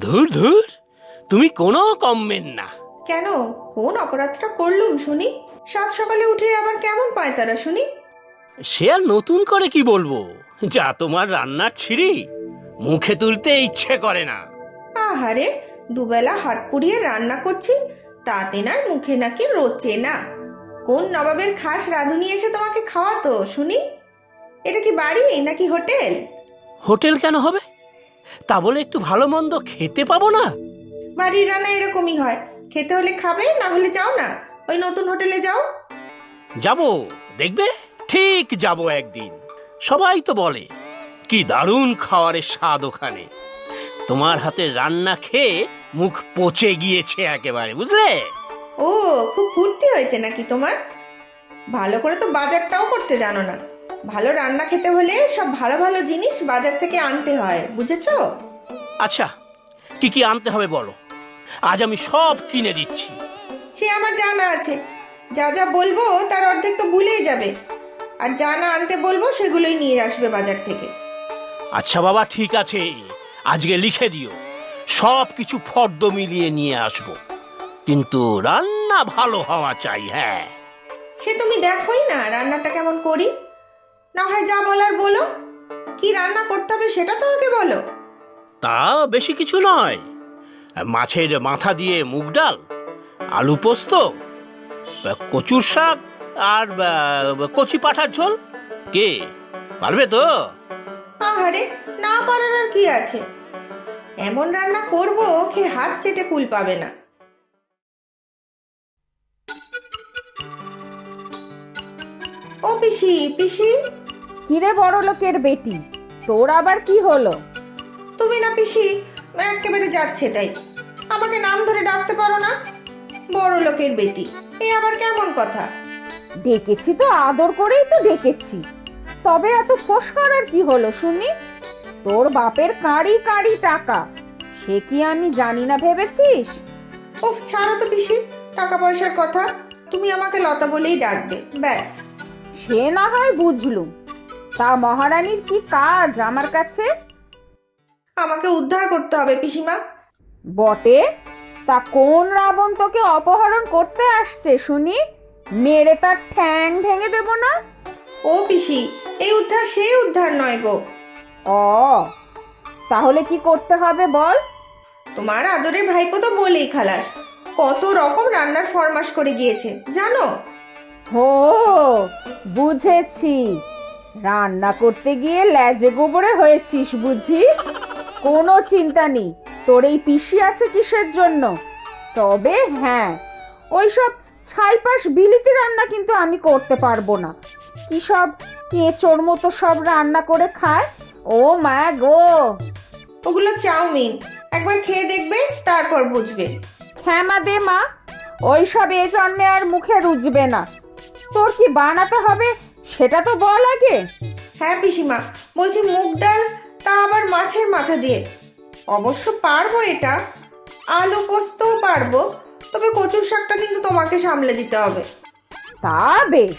ধুর ধুর তুমি কোনো কমবেন না। কেন? কোন অপরাধটা করলুম শুনি? সাত সকালে উঠে আবার কেমন পায় তারা শুনি? সে আর নতুন করে কি বলব? যা তোমার রান্নার ছিঁড়ি মুখে তুলতে ইচ্ছে করে না। আহারে দুবেলা হাত পুড়িয়ে রান্না করছি তাতে না মুখে নাকি রোচে না কোন নবাবের খাস রাঁধুনি এসে তোমাকে খাওয়াতো শুনি? এটা কি বাড়ি নাকি হোটেল? হোটেল কেন হবে? তা বলে একটু ভালো মন্দ খেতে পাবো না? বাড়ির রান্না এরকমই হয়। খেতে হলে খাবে না হলে যাও না। ওই নতুন হোটেলে যাও। যাব দেখবে? ঠিক যাব একদিন। সবাই তো বলে কি দারুণ খাওয়ারের স্বাদ ওখানে। তোমার হাতে রান্না খেয়ে মুখ পচে গিয়েছে একেবারে বুঝলে? ও খুব ফুর্তি হয়েছে নাকি তোমার? ভালো করে তো বাজারটাও করতে জানো না। ভালো রান্না খেতে হলে সব ভালো ভালো জিনিস বাজার থেকে আনতে হয় বুঝেছ? আচ্ছা কি কি আনতে হবে বলো। আজ আমি সব কিনে দিচ্ছি। সে আমার জানা আছে। যা যা বলব তার অর্ধেক তো ভুলেই যাবে। আর যা না আনতে বলব সেগুলোই নিয়ে আসবে বাজার থেকে। আচ্ছা বাবা ঠিক আছে। আজকে লিখে দিও। সব কিছু ফর্দ মিলিয়ে নিয়ে আসব। কিন্তু রান্না ভালো হওয়া চাই হ্যাঁ। সে তুমি দেখোই না রান্নাটা কেমন করি। না হয় যা বলার বলো। কি রান্না করতে হবে সেটা তো আগে বলো। তা বেশি কিছু নয়। মাছের মাথা দিয়ে মুগ ডাল আলু পোস্ত কচুর শাক আর কচি পাঠার ঝোল। কে? পারবে তো? আহারে না পারার আর কি আছে? এমন রান্না করব খেয়ে হাত চেটে কুল পাবে না। ও পিসি পিসি। কিরে বড় লোকের বেটি? তোর আবার কি হলো? তুমি না পিসি একেবারে যাচ্ছে তাই। আমাকে নাম ধরে ডাকতে পারো না? বড় লোকের বেটি এ আবার কেমন কথা? ডেকেছি তো আদর করেই তো ডেকেছি। তবে এত ফোস করার কি হলো শুনি? তোর বাপের কাঁড়ি কাঁড়ি টাকা সে কি আমি জানি না ভেবেছিস? উফ ছাড়ো তো পিসি টাকা পয়সার কথা। তুমি আমাকে লতা বলেই ডাকবে ব্যাস। সে না হয় বুঝলুম। তা মহারানীর কি কাজ আমার কাছে? আমাকে উদ্ধার করতে হবে পিসিমা। বটে? তা কোন রাবণ তোকে অপহরণ করতে আসছে শুনি? মেরে তার ঠ্যাং ভেঙে দেব না? ও পিসি এই উদ্ধার সেই উদ্ধার নয় গো। ও তাহলে কি করতে হবে বল? তোমার আদরের ভাইপো তো বলেই খালাস। কত রকম রান্নার ফরমাস করে গিয়েছে জানো? হো বুঝেছি। রান্না করতে গিয়ে ল্যাজে গোবরে হয়েছিস বুঝি? কোনো চিন্তা নেই তোর এই পিসি আছে কিসের জন্য? তবে হ্যাঁ ওইসব ছাইপাশ বিলিতি রান্না কিন্তু আমি করতে পারব না। কি সব কেঁচোর মতো সব রান্না করে খায়? ও মা গো! ওগুলো চাউমিন একবার খেয়ে দেখবে তারপর বুঝবে। ক্ষমা দে মা ওইসব এ জন্মে আর মুখে রুজবে না। তোর কি বানাতে হবে? সেটা তো বল আগে। হ্যাঁ পিসিমা বলছি মুগ ডাল তা আবার মাছের মাথা দিয়ে। অবশ্য পারব এটা। আলু পোস্তও পারব তবে কচুর শাকটা কিন্তু তোমাকে সামলে দিতে হবে। তা বেশ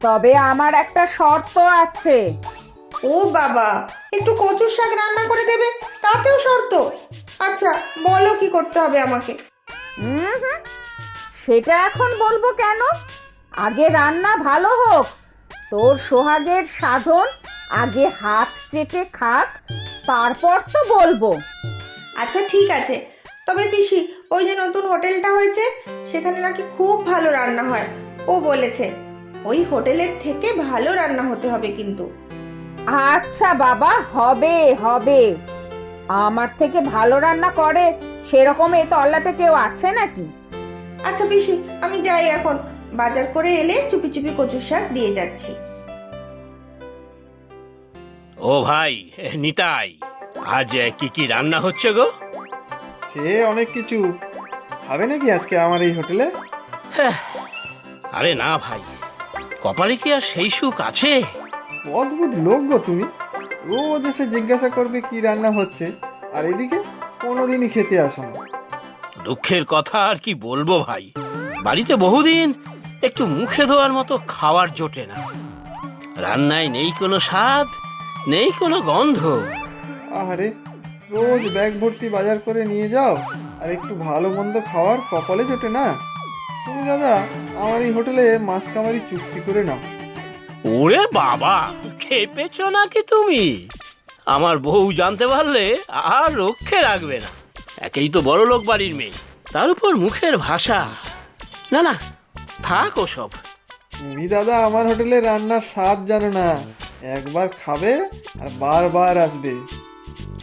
তবে আমার একটা শর্ত আছে। ও বাবা একটু কচুর শাক রান্না করে দেবে তাতেও শর্ত। আচ্ছা বলো কি করতে হবে আমাকে। হুম হুম সেটা এখন বলব কেন? আগে রান্না ভালো হোক তোর সোহাগের সাধন? আগে হাত চেটে খাক তারপর তো বলব। আচ্ছা ঠিক আছে। তবে পিসি ওই যে নতুন হোটেলটা হয়েছে সেখানে নাকি খুব ভালো রান্না হয়। ও বলেছে ওই হোটেলের থেকে ভালো রান্না হতে হবে কিন্তু। আচ্ছা বাবা হবে হবে। আমার থেকে ভালো রান্না করে সেরকম এ তল্লাটে কেউ আছে নাকি? আচ্ছা পিসি আমি যাই এখন। বাজার করে এলে চুপি চুপি কচুর শাক দিয়ে যাচ্ছি। ও ভাই নিতাই আজ কি কি রান্না হচ্ছে গো? সে অনেক কিছু। খাবে নাকি আজকে আমার এই হোটেলে? আরে না ভাই কপালে কি আর সেই সুখ আছে? অদ্ভুত লোক গো তুমি। রোজ এসে জিজ্ঞাসা করবে কি রান্না হচ্ছে আর এদিকে কোনোদিনই খেতে আসো না। দুঃখের কথা আর কি বলব ভাই বাড়িতে বহুদিন একটু মুখে ধোয়ার মতো খাওয়ার জোটে না। রান্নায় নেই কোনো স্বাদ নেই কোনো গন্ধ। আরে রোজ ব্যাগ ভর্তি বাজার করে নিয়ে যাও আর একটু ভালো মন্দ খাওয়ার কপালে জোটে না। তুমি দাদা আমার এই হোটেলে মাছ কামারি চুক্তি করে নাও। ওরে বাবা খেপেছ নাকি তুমি? আমার বউ জানতে পারলে আর রক্ষে রাখবে না। একেই তো বড় লোক বাড়ির মেয়ে তার উপর মুখের ভাষা। না না থাক ওসব। তুমি দাদা আমার হোটেলে রান্নার স্বাদ জানো না। একবার খাবে আর বারবার আসবে।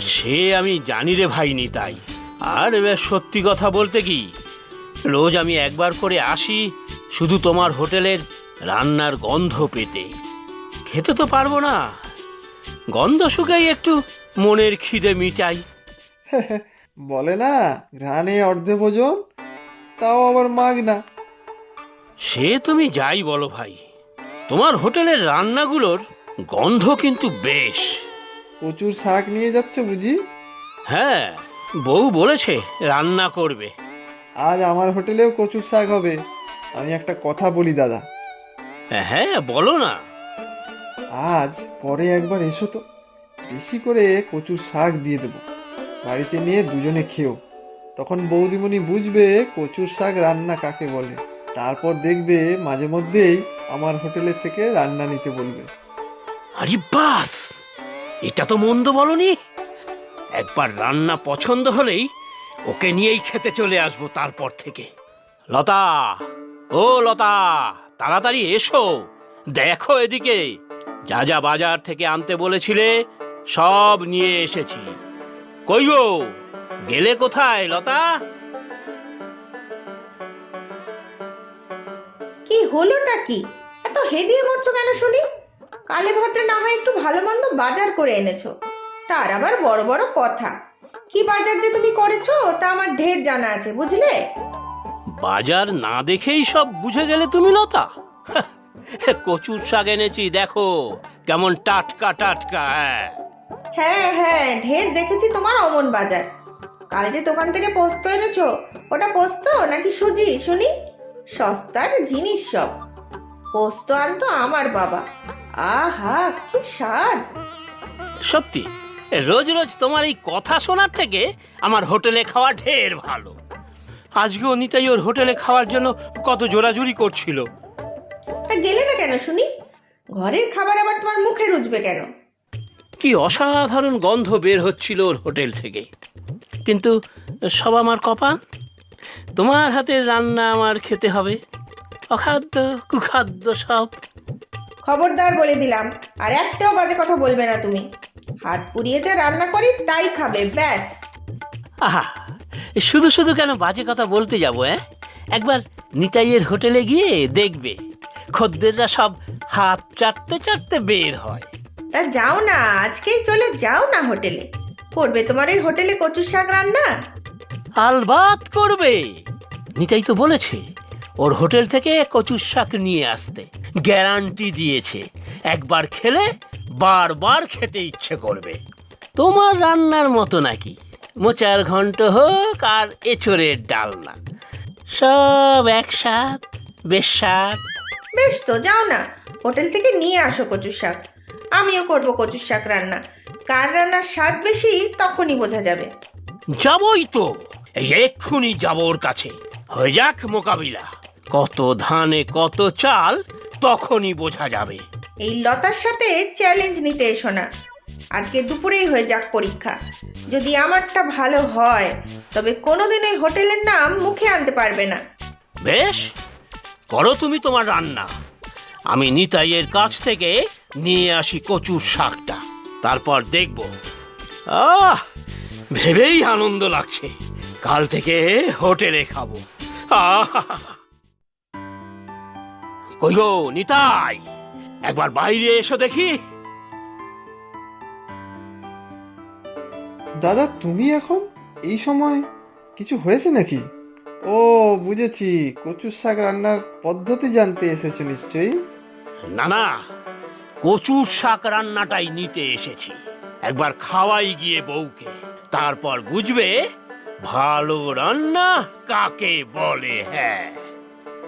সে আমি জানি রে ভাই নি তাই। আর এবার সত্যি কথা বলতে কি রোজ আমি একবার করে আসি শুধু তোমার হোটেলের রান্নার গন্ধ পেতে। খেতে তো পারব না। গন্ধ শুকাই একটু মনের খিদে মিটাই। বলে না ঘ্রাণে অর্ধে ভোজন তাও আবার মাগ না সে তুমি যাই বলো ভাই। তোমার হোটেলের রান্নাগুলোর গন্ধ কিন্তু বেশ। প্রচুর শাক নিয়ে যাচ্ছ বুঝি? হ্যাঁ বউ বলেছে রান্না করবে। আজ আমার হোটেলেও কচুর শাক হবে। আমি একটা কথা বলি দাদা। হ্যাঁ বলো না। আজ পরে একবার এসো তো। বেশি করে কচুর শাক দিয়ে দেবো। বাড়িতে নিয়ে দুজনে খেও। তখন বৌদিমণি বুঝবে কচুর শাক রান্না কাকে বলে। তারপর দেখবে মাঝে মধ্যেই আমার হোটেলে থেকে রান্না নিতে বলবে। আরে বাস! এটা তো মন্দ বলনি। একবার রান্না পছন্দ হলেই ওকে নিয়েই খেতে চলে আসব তারপর থেকে। লতা! ও লতা! তাড়াতাড়ি এসো। দেখো এদিকে। যা যা বাজার থেকে আনতে বলেছিলে, সব নিয়ে এসেছি। কই গেলে কোথায় লতা? কি হলোটা কি? এত হেদিয়ে মরছো কেন শুনি? কালে ভদ্রে না হয় একটু ভালো মন্দ বাজার করে এনেছো। তার আবার বড় বড় কথা। কি বাজার যে তুমি করেছ তা আমার ঢের জানা আছে বুঝলে? বাজার না দেখেই সব বুঝে গেলে তুমি লতা? কচুর শাক এনেছি দেখো। কেমন টাটকা টাটকা হ্যাঁ। হ্যাঁ হ্যাঁ ঢের দেখেছি তোমার অমন বাজার। কাল যে দোকান থেকে পোস্ত এনেছো ওটা পোস্ত নাকি সুজি শুনি? সস্তার জিনিস সব। পোস্ত আনতো আমার বাবা। আহা কি স্বাদ। সত্যি রোজ রোজ তোমার এই কথা শোনার থেকে আমার হোটেলে খাওয়া ঢের ভালো। আজকেও নিতাই ওর হোটেলে খাওয়ার জন্য কত জোরাজুরি করছিল। তা গেলে না কেন শুনি? ঘরের খাবার আবার তোমার মুখে রুজবে কেন? কি অসাধারণ গন্ধ বের হচ্ছিল ওর হোটেল থেকে। কিন্তু সব আমার কপাল? তোমার হাতের রান্না আমার খেতে হবে। অখাদ্য কুখাদ্য সব। খবরদার বলে দিলাম আর একটাও বাজে কথা বলবে না তুমি। হাত পুড়িয়ে যা রান্না করি তাই খাবে ব্যাস। আহা শুধু শুধু কেন বাজে কথা বলতে যাব হ্যাঁ একবার নিতাইয়ের হোটেলে গিয়ে দেখবে খদ্দেররা সব হাত চাটতে চাটতে বের হয়। তা যাও না আজকেই চলে যাও না হোটেলে। করবে তোমার এই হোটেলে কচুর শাক রান্না? আলবাত করবে। নিতাই তো বলেছে ওর হোটেল থেকে কচুর শাক নিয়ে আসতে। গ্যারান্টি দিয়েছে একবার খেলে বারবার খেতে ইচ্ছে করবে। তোমার রান্নার মতো নাকি মোচার ঘন্ট হোক আর এছরের ডালনা। সব একসাথ বেশ স্বাদ বেশ তো যাও না হোটেল থেকে নিয়ে আসো কচুর শাক। আমিও করব কচুর শাক রান্না। কার রান্নার স্বাদ বেশি তখনই বোঝা যাবে। যাবই তো। এই এক্ষুনি যাব ওর কাছে। হয়ে যাক মোকাবিলা। কত ধানে কত চাল তখনই বোঝা যাবে। এই লতার সাথে চ্যালেঞ্জ নিতে এসো না। আজকে দুপুরেই হয়ে যাক পরীক্ষা। যদি আমারটা ভালো হয় তবে কোনোদিন এই হোটেলের নাম মুখে আনতে পারবে না। বেশ করো তুমি তোমার রান্না। আমি নিতাইয়ের কাছ থেকে নিয়ে আসি কচুর শাকটা। তারপর দেখব। আহ ভেবেই আনন্দ লাগছে। কাল থেকে হোটেলে খাব। কই গো নিতাই একবার বাইরে এসো দেখি। দাদা তুমি এখন এই সময় কিছু হয়েছে নাকি? ও বুঝেছি কচুর শাক রান্নার পদ্ধতি জানতে এসেছ নিশ্চয়ই? না না কচুর শাক রান্নাটাই নিতে এসেছি। একবার খাওয়াই গিয়ে বউকে তারপর বুঝবে ভালো রান্না কাকে বলে হ্যাঁ?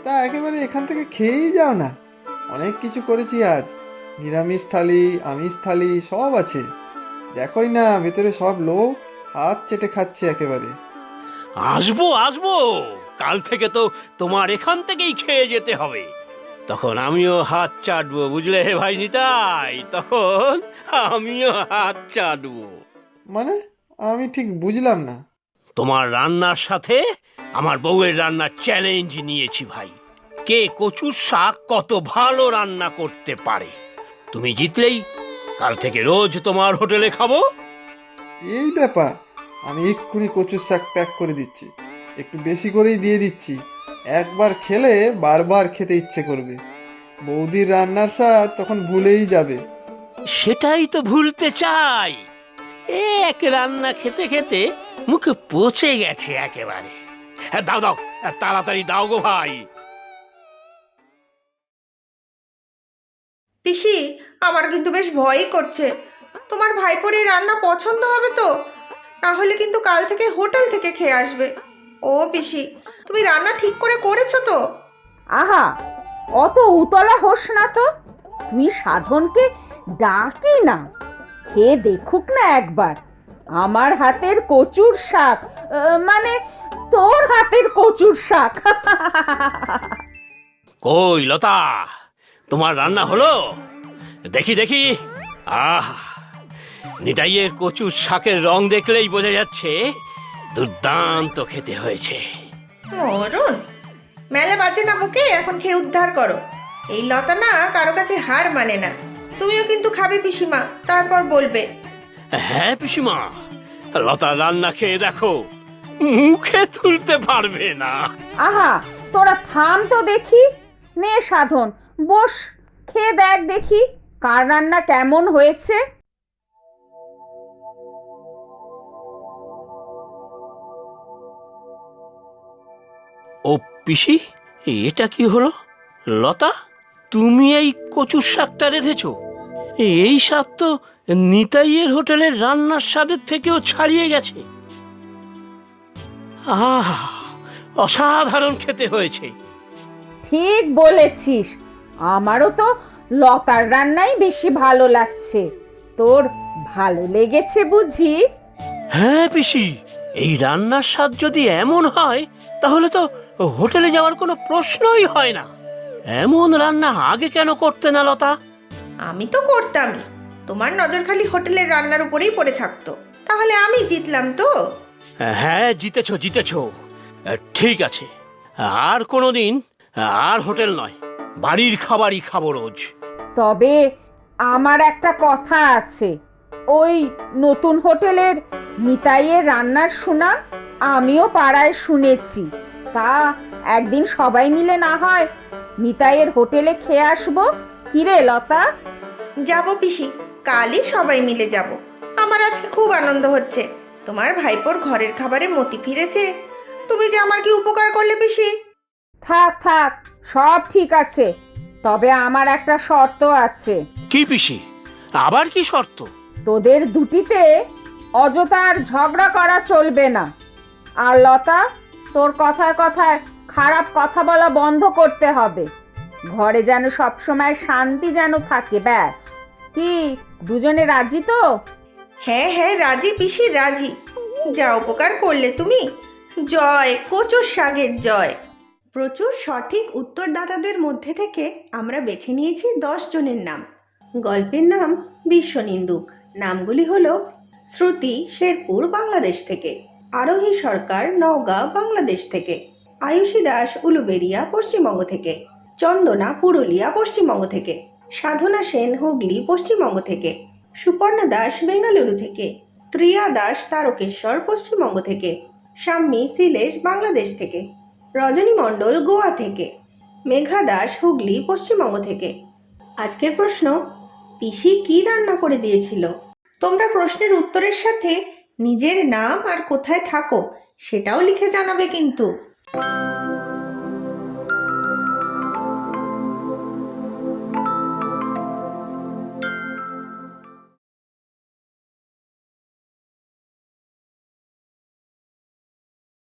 তা একেবারে এখান থেকে খেয়েই যাও না। অনেক কিছু করেছি আজ। নিরামিষ থালি আমিষ থালি সব আছে। দেখোই না ভেতরে সব লোক হাত চেটে খাচ্ছে একেবারে। আসব আসব! কাল থেকে তো তোমার এখান থেকেই খেয়ে যেতে হবে। তখন আমিও হাত চাটবো বুঝলে হে ভাই নিতাই তখন আমিও হাত চাটবো। মানে? আমি ঠিক বুঝলাম না। তোমার রান্নার সাথে আমার বউয়ের রান্নার চ্যালেঞ্জ নিয়েছি ভাই। কে কচুর শাক কত ভালো রান্না করতে পারে? তুমি জিতলেই কাল থেকে রোজ তোমার হোটেলে খাব। এই ব্যাপার আমি এক্ষুনি কচুর শাক প্যাক করে দিচ্ছি। একটু বেশি করেই দিয়ে দিচ্ছি। একবার খেলে বারবার খেতে ইচ্ছে করবে। বৌদির রান্নার স্বাদ তখন ভুলেই যাবে। সেটাই তো ভুলতে চাই। এক রান্না খেতে খেতে মুখে পচে গেছে একেবারে। হ্যাঁ, দাও দাও হ্যাঁ, তাড়াতাড়ি দাও গো ভাই। পিসি আমার কিন্তু বেশ ভয়ই করছে। তোমার ভাইপোর এই রান্না পছন্দ হবে তো? তাহলে কিন্তু কাল থেকে হোটেল থেকে খেয়ে আসবে। ও পিসি তুমি রান্না ঠিক করে করেছ তো? আহা অত উতলা হোস না তো। তুই সাধনকে ডাকি না খেয়ে দেখুক না একবার। আমার হাতের কচুর শাক মানে তোর হাতের কচুর শাক। কই লতা তোমার রান্না হলো? দেখি দেখি। আহ নিতাইয়ের কচুর শাকের রং দেখলেই বোঝা যাচ্ছে দুর্দান্ত খেতে হয়েছে। মরণ মেলা বাজে না বুকে এখন খেয়ে উদ্ধার করো। এই লতা না কারও কাছে হার মানে না। তুমিও কিন্তু খাবে পিসিমা তারপর বলবে। হ্যাঁ পিসিমা লতার রান্না খেয়ে দেখো মুখে তুলতে পারবে না। আহা তোরা থাম তো দেখি। নে সাধন বস খেয়ে দেখ দেখি কার রান্না কেমন হয়েছে। ও পিসি এটা কি হলো? লতা তুমি এই কচুর শাকটা রেঁধেছ? এই স্বাদ তো নিতাইয়ের হোটেলের রান্নার স্বাদের থেকেও ছাড়িয়ে গেছে। আহ অসাধারণ খেতে হয়েছে। ঠিক বলেছিস। আমারও তো লতার রান্নাই বেশি ভালো লাগছে। তোর ভালো লেগেছে বুঝি? হ্যাঁ পিসি এই রান্নার স্বাদ যদি এমন হয় তাহলে তো হোটেলে যাওয়ার কোনো প্রশ্নই হয় না। এমন রান্না আগে কেন করতে না লতা? আমি তো করতামই। তোমার নজর খালি হোটেলের রান্নার উপরেই পড়ে থাকতো। তাহলে আমি জিতলাম তো? হ্যাঁ জিতেছো জিতেছ। ঠিক আছে। আর কোনোদিন আর হোটেল নয় বাড়ির খাবারই খাব রোজ। তবে আমার একটা কথা আছে। ওই নতুন হোটেলের নিতাইয়ের রান্নার শোনা আমিও পাড়ায় শুনেছি। তা একদিন সবাই মিলে না হয় নিতাইয়ের হোটেলে খেয়ে আসব? কিরে লতা? যাব পিসি কালই সবাই মিলে যাব। আমার আজকে খুব আনন্দ হচ্ছে। তোমার ভাইপোর ঘরের খাবারে মতি ফিরেছে। তুমি যে আমার কি উপকার করলে পিসি? থাক থাক সব ঠিক আছে। তবে আমার একটা শর্ত আছে। কি পিসি? আবার কি শর্ত? তোদের দুটিতে অযথা আর ঝগড়া করা চলবে না। আর লতা তোর কথায় কথায় খারাপ কথা বলা বন্ধ করতে হবে। ঘরে যেন সবসময় শান্তি যেন থাকে, ব্যাস। কি, দুজনে রাজি তো? হ্যাঁ হ্যাঁ রাজি, পিসি, রাজি। যা উপকার করলে তুমি। জয় কচুর শাকের জয়। প্রচুর সঠিক উত্তরদাতাদের মধ্যে থেকে আমরা বেছে নিয়েছি দশ জনের নাম। গল্পের নাম বিশ্ব নিন্দুক নামগুলি হলো শ্রুতি শেরপুর, বাংলাদেশ থেকে। আরোহী সরকার, নওগাঁ, বাংলাদেশ থেকে। আয়ুষী দাস, উলুবেরিয়া, পশ্চিমবঙ্গ থেকে। চন্দনা পুরুলিয়া, পশ্চিমবঙ্গ থেকে। সাধনা সেন, হুগলি, পশ্চিমবঙ্গ থেকে। সুপর্ণা দাস, বেঙ্গালুরু থেকে। ত্রিয়া দাস, তারকেশ্বর, পশ্চিমবঙ্গ থেকে। শাম্মী সিলেশ বাংলাদেশ থেকে। রজনী মণ্ডল, গোয়া থেকে। মেঘা দাস, হুগলি, পশ্চিমবঙ্গ থেকে। আজকের প্রশ্ন, পিসি কি রান্না করে দিয়েছিল? তোমরা প্রশ্নের উত্তরের সাথে নিজের নাম আর কোথায় থাকো সেটাও লিখে জানাবে কিন্তু।